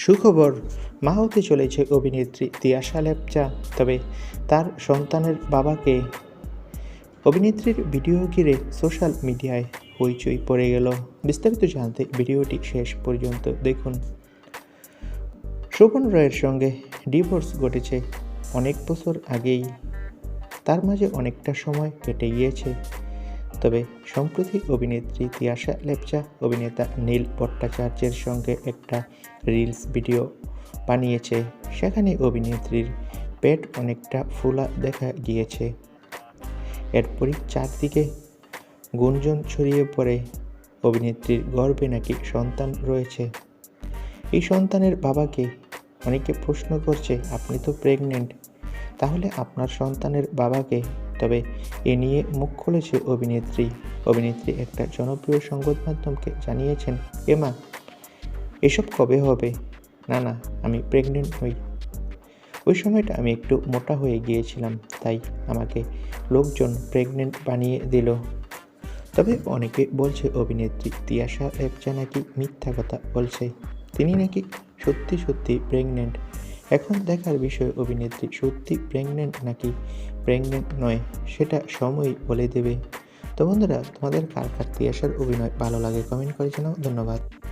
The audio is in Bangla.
সুখবর মা হতে চলেছে অভিনেত্রী তিয়াশা লেপচা তবে তার সন্তানের বাবাকে অভিনেত্রীর ভিডিও ঘিরে সোশ্যাল মিডিয়ায় হইচই পড়ে গেল। বিস্তারিত জানতে ভিডিওটি শেষ পর্যন্ত দেখুন। শোভন রায়ের সঙ্গে ডিভোর্স ঘটেছে অনেক বছর আগেই। তার মাঝে অনেকটা সময় কেটে গিয়েছে। তবে সম্প্রতি অভিনেত্রী তিয়াশা লেপচা, অভিনেতা নীল ভট্টাচার্যের সঙ্গে একটা রিলস ভিডিও বানিয়েছে। সেখানে অভিনেত্রীর পেট অনেকটা ফোলা দেখা গিয়েছে। এরপরই চারদিকে গুঞ্জন ছড়িয়ে পড়ে। অভিনেত্রীর গর্ভে নাকি সন্তান রয়েছে। এই সন্তানের বাবাকে অনেকে প্রশ্ন করছে, আপনি তো প্রেগনেন্ট তাহলে আপনার সন্তানের বাবাকে তবে এ নিয়ে মুখ খুলেছে অভিনেত্রী। অভিনেত্রী একটা জনপ্রিয় সংবাদ মাধ্যমকে জানিয়েছেন, এমা, এসব কবে হবে? না না, আমি প্রেগনেন্ট হই ওই সময়টা আমি একটু মোটা হয়ে গিয়েছিলাম, তাই আমাকে লোকজন প্রেগনেন্ট বানিয়ে দিল। তবে অনেকে বলছে অভিনেত্রী তিয়াশা লেপচা নাকি মিথ্যা কথা বলছে। তিনি নাকি সত্যি সত্যি প্রেগনেন্ট এখন দেখার বিষয়, অভিনেত্রী সত্যি প্রেগনেন্ট নাকি প্রেগনেন্ট নয়, সেটা সময় বলে দেবে। তো বন্ধুরা, তোমাদের কার কার আসার অভিনয় ভালো লাগে কমেন্ট করে জানাও। ধন্যবাদ।